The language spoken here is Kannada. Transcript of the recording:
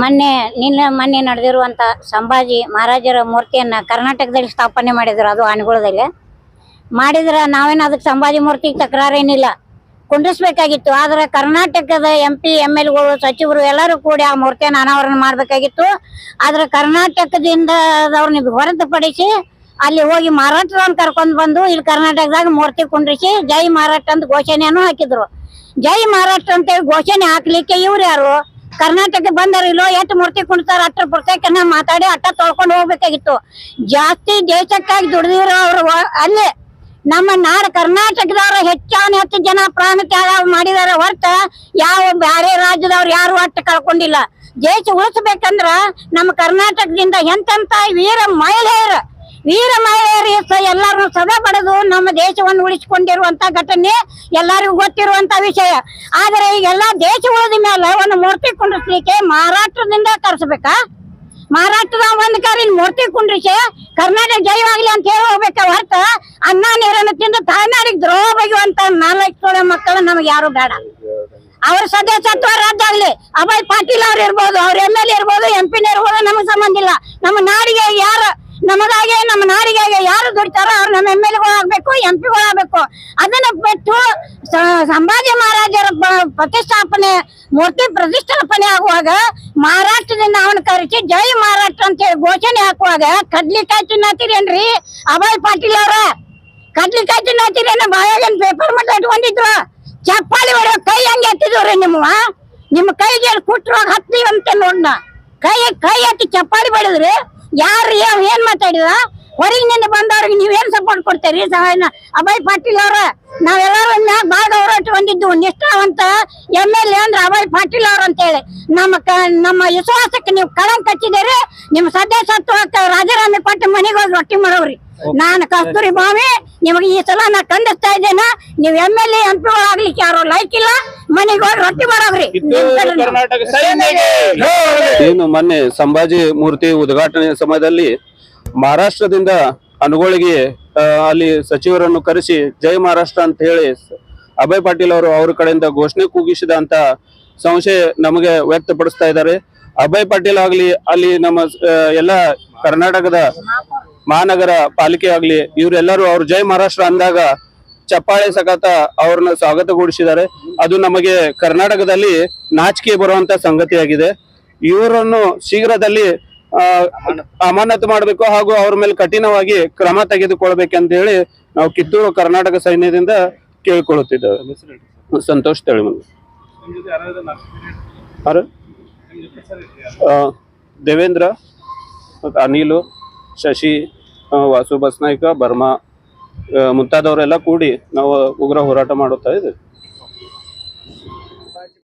ಮೊನ್ನೆ, ನಿನ್ನೆ ಮೊನ್ನೆ ನಡೆದಿರುವಂತ ಸಂಭಾಜಿ ಮಹಾರಾಜರ ಮೂರ್ತಿಯನ್ನ ಕರ್ನಾಟಕದಲ್ಲಿ ಸ್ಥಾಪನೆ ಮಾಡಿದ್ರು, ಅದು ಆನೆಗುಳದಲ್ಲಿ ಮಾಡಿದ್ರ ನಾವೇನು ಅದಕ್ಕೆ ಸಂಭಾಜಿ ಮೂರ್ತಿಗೆ ತಕರಾರೇನಿಲ್ಲ. ಕುಂಡಿಸ್ಬೇಕಾಗಿತ್ತು, ಆದ್ರೆ ಕರ್ನಾಟಕದ ಎಂ ಪಿ ಎಂ ಎಲ್ಗಳು, ಸಚಿವರು ಎಲ್ಲರೂ ಕೂಡಿ ಆ ಮೂರ್ತಿಯನ್ನು ಅನಾವರಣ ಮಾಡ್ಬೇಕಾಗಿತ್ತು. ಆದ್ರೆ ಕರ್ನಾಟಕದಿಂದ ಅವ್ರನ್ನ ಹೊರತುಪಡಿಸಿ ಅಲ್ಲಿ ಹೋಗಿ ಮಾರಾಟದವ್ರನ್ನ ಕರ್ಕೊಂಡ್ ಬಂದು ಇಲ್ಲಿ ಕರ್ನಾಟಕದಾಗ ಮೂರ್ತಿ ಕುಂಡ್ರಿಸಿ ಜೈ ಮಹಾರಾಷ್ಟ್ರ ಅಂತ ಘೋಷಣೆಯನ್ನು ಹಾಕಿದ್ರು. ಜೈ ಮಹಾರಾಷ್ಟ್ರ ಅಂತೇಳಿ ಘೋಷಣೆ ಹಾಕ್ಲಿಕ್ಕೆ ಇವ್ರು ಯಾರು? ಕರ್ನಾಟಕ ಬಂದರಿಲ್ಲೋ ಎಷ್ಟು ಮೂರ್ತಿ ಕುಣಿತಾರ ಅಷ್ಟ್ರ ಪುಸ್ತಕನ ಮಾತಾಡಿ ಅಟ್ಟ ತೊಳ್ಕೊಂಡು ಹೋಗ್ಬೇಕಾಗಿತ್ತು. ಜಾಸ್ತಿ ದೇಶಕ್ಕಾಗಿ ದುಡಿದಿರೋ ಅವ್ರು ಅಲ್ಲೇ ನಮ್ಮ ನಾಡು ಕರ್ನಾಟಕದವ್ರು ಹೆಚ್ಚಾನ ಹೆಚ್ಚು ಜನ ಪ್ರಾಣ ತ್ಯಾಗ ಮಾಡಿದಾರೆ ಹೊರತ ಯಾವ ಬೇರೆ ರಾಜ್ಯದವ್ರು ಯಾರು ಅಟ್ಟ ಕಳ್ಕೊಂಡಿಲ್ಲ. ದೇಶ ಉಳಿಸ್ಬೇಕಂದ್ರ ನಮ್ಮ ಕರ್ನಾಟಕದಿಂದ ಎಂತೆಂತ ವೀರ ಮಹಿಳೆಯರು ವೀರ ಮಹಿಳೆಯರು ಎಲ್ಲಾರನ್ನು ಸದಾ ಪಡೆದು ನಮ್ಮ ದೇಶವನ್ನು ಉಳಿಸಿಕೊಂಡಿರುವಂತ ಘಟನೆ ಎಲ್ಲರಿಗೂ ಗೊತ್ತಿರುವಂತ ವಿಷಯ. ಆದರೆ ಈಗೆಲ್ಲ ದೇಶ ಉಳಿದ ಮೇಲೆ ಒಂದು ಮೂರ್ತಿ ಕುಂಡ್ರಿಸ್ಲಿಕ್ಕೆ ಮಹಾರಾಷ್ಟ್ರದಿಂದ ತರಿಸ್ಬೇಕಾ? ಮಹಾರಾಷ್ಟ್ರದ ಒಂದ್ ಕಾರಿನ ಮೂರ್ತಿ ಕುಂಡ್ರಿಸಿ ಕರ್ನಾಟಕ ಜಯವಾಗ್ಲಿ ಅಂತ ಹೇಳಿ ಹೋಗ್ಬೇಕ ಹೊರತ ಅನ್ನ ನೀರನ್ನು ತಿಂದು ತಾಯ್ನಾಡಿಗೆ ದ್ರೋಹ ಬಗೆಯುವಂತ ನಾಲ್ಕು ಮಕ್ಕಳು ನಮ್ಗೆ ಯಾರು ಬೇಡ. ಅವ್ರ ಸದಸ್ಯತ್ವ ರದ್ದು ಆಗ್ಲಿ, ಅಭಯ್ ಪಾಟೀಲ್ ಅವ್ರು ಇರ್ಬೋದು, ಅವ್ರ ಎಂ ಎಲ್ ಇರ್ಬೋದು, ಎಂ ಪಿನ ಇರ್ಬೋದು, ನಮಗೆ ಸಂಬಂಧ ಇಲ್ಲ. ನಮ್ಮ ನಾಡಿಗೆ ಯಾರು ನಮಗಾಗೆ, ನಮ್ಮ ನಾಡಿಗಾಗಿ ಯಾರು ದುಡಿತಾರೋ ಅವ್ರು ನಮ್ಮ ಎಂ ಎಲ್ ಆಗ್ಬೇಕು, ಎಂ ಪಿಗಳು ಆಗ್ಬೇಕು. ಅದನ್ನ ಬಿಟ್ಟು ಸಂಭಾಜಿ ಮಹಾರಾಜರ ಪ್ರತಿಷ್ಠಾಪನೆ, ಮೂರ್ತಿ ಪ್ರತಿಷ್ಠಾಪನೆ ಆಗುವಾಗ ಮಹಾರಾಷ್ಟ್ರದಿಂದ ಅವನ ಕರೆಸಿ ಜೈ ಮಹಾರಾಷ್ಟ್ರ ಅಂತ ಹೇಳಿ ಘೋಷಣೆ ಹಾಕುವಾಗ ಕಡ್ಲಿಕಾಯಿ ತಿನ್ನತ್ತೀರೇನ್ರಿ ಅಭಯ್ ಪಾಟೀಲ್ ಅವ್ರ ಕಡ್ಲಿಕಾಯಿ ತಿನ್ನತ್ತೀರೇನ ಬಾಯಾಗನ್ ಪೇಪರ್ ಮಟ್ಟ ಇಟ್ಕೊಂಡಿದ್ರು. ಚಪ್ಪಾಳಿ ಹೊಡೆಯೋ ಕೈ ಹಂಗೆ ಎತ್ತಿದ್ರಿ ನಿಮ್ಮ ನಿಮ್ಮ ಕೈಗೆ ಕುಟ್ರೋಗ ಹತ್ತೀವಿ ಅಂತ ನೋಡ್ನ? ಕೈ ಕೈ ಎತ್ತಿ ಚಪ್ಪಾಳಿ ಬಡಿದ್ರಿ ಯಾರು ಏನ್ ಏನ್ ಮಾತಾಡಿದ ಹೊರಗಿನಿಂದ ಬಂದವ್ರಿಗೆ ನೀವೇನ್ ಸಪೋರ್ಟ್ ಕೊಡ್ತೀರಿ? ಸಹಾಯನ ಅಭಯ್ ಪಾಟೀಲ್ ಅವ್ರ ನಾವೆಲ್ಲರೂ ಮ್ಯಾಗ ಬಾಳ ಹೋರಾಟ ಇಟ್ಕೊಂಡಿದ್ದು ನಿಷ್ಠಾವಂತ ಎಂ ಎಲ್ ಎ ಅಂದ್ರೆ ಅಭಯ್ ಪಾಟೀಲ್ ಅವ್ರ ಅಂತೇಳಿ. ನಮ್ಮ ಕ ನಮ್ಮ ವಿಶ್ವಾಸಕ್ಕೆ ನೀವು ಕಳಂಕ ನಿಮ್ಮ ಸದಸ್ಯತ್ವ ರಾಜೀನಾಮೆ ಕೊಟ್ಟು ಮನೆಗೆ ಹೋಗಿ ರೊಟ್ಟಿ ಮಾಡೋರಿ ನಾನು ಕಸ್ತೂರಿ ಬಾವಿ ನಿಮಗೆ ಈ ಸಲ ನಾ ಖಂಡಿಸ್ತಾ ಇದ್ದೇನ. ನೀವು ಎಂ ಎಲ್ ಎಂ ಪಿ ಆಗ್ಲಿಕ್ಕೆ ಯಾರು ಲೈಕ್ ಇಲ್ಲ. ಮನೆಗೆ ಹೋಗಿ ರೊಟ್ಟಿ ಮಾಡೋರಿ ನಿಮ್ ಏನು ಮೊನ್ನೆ ಸಂಭಾಜಿ ಮೂರ್ತಿ ಉದ್ಘಾಟನೆ ಸಮಯದಲ್ಲಿ ಮಹಾರಾಷ್ಟ್ರದಿಂದ ಅನುಗೋಳಿಗೆ ಅಲ್ಲಿ ಸಚಿವರನ್ನು ಕರೆಸಿ ಜೈ ಮಹಾರಾಷ್ಟ್ರ ಅಂತ ಹೇಳಿ ಅಭಯ್ ಪಾಟೀಲ್ ಅವರು ಅವ್ರ ಕಡೆಯಿಂದ ಘೋಷಣೆ ಕೂಗಿಸಿದ ಅಂತ ಸಂಶಯ ನಮಗೆ ವ್ಯಕ್ತಪಡಿಸ್ತಾ ಇದ್ದಾರೆ. ಅಭಯ್ ಪಾಟೀಲ್ ಆಗ್ಲಿ, ಅಲ್ಲಿ ನಮ್ಮ ಎಲ್ಲ ಕರ್ನಾಟಕದ ಮಹಾನಗರ ಪಾಲಿಕೆ ಆಗ್ಲಿ, ಇವರೆಲ್ಲರೂ ಅವ್ರು ಜೈ ಮಹಾರಾಷ್ಟ್ರ ಅಂದಾಗ ಚಪ್ಪಾಳೆ ಸಕತ ಅವ್ರನ್ನ ಸ್ವಾಗತಗೊಳಿಸಿದ್ದಾರೆ. ಅದು ನಮಗೆ ಕರ್ನಾಟಕದಲ್ಲಿ ನಾಚಿಕೆ ಬರುವಂತ ಸಂಗತಿಯಾಗಿದೆ. ಇವರನ್ನು ಶೀಘ್ರದಲ್ಲಿ ಅಮಾನತು ಮಾಡಬೇಕು ಹಾಗೂ ಅವ್ರ ಮೇಲೆ ಕಠಿಣವಾಗಿ ಕ್ರಮ ತೆಗೆದುಕೊಳ್ಬೇಕಂತ ಹೇಳಿ ನಾವು ಕಿತ್ತೂರು ಕರ್ನಾಟಕ ಸೈನ್ಯದಿಂದ ಕೇಳಿಕೊಳ್ಳುತ್ತಿದ್ದೇವೆ. ಸಂತೋಷ್ ತಳಿಮಲ್. ದೇವೇಂದ್ರ, ಅನಿಲು, ಶಶಿ ವಾಸು ಬಸ್ನಾಯ್ಕ, ಬರ್ಮಾ ಮುಂತಾದವರೆಲ್ಲ ಕೂಡಿ ನಾವು ಉಗ್ರ ಹೋರಾಟ ಮಾಡುತ್ತಾ ಇದ್ದೇವೆ.